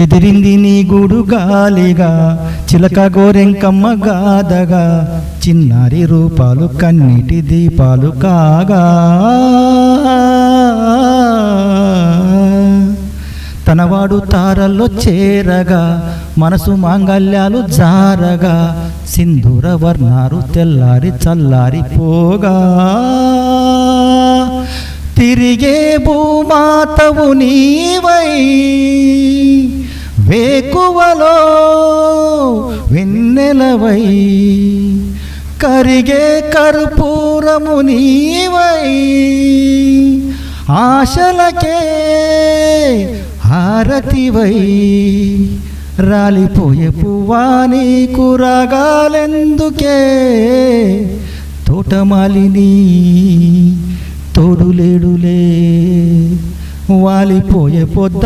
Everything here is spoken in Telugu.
చెదిరింది నీ గూడు గాలిగా చిలక గోరెంకమ్మ గాదగా చిన్నారి రూపాలు కన్నీటి దీపాలు కాగా. తనవాడు తారల్లో చేరగా మనసు మాంగల్యాలు జారగా సింధూర వర్ణారు తెల్లారి చల్లారి పోగా. తిరిగే భూమాతవు నీవై వేకువలో వెన్నెలవై కరిగే కర్పూరము నీవై. ఆశలకే హారతివై రాలిపోయే పువ్వా నీకు రాగాలెందుకే? తోటమాలిని తోడులేడులే వాలిపోయే పొద్ద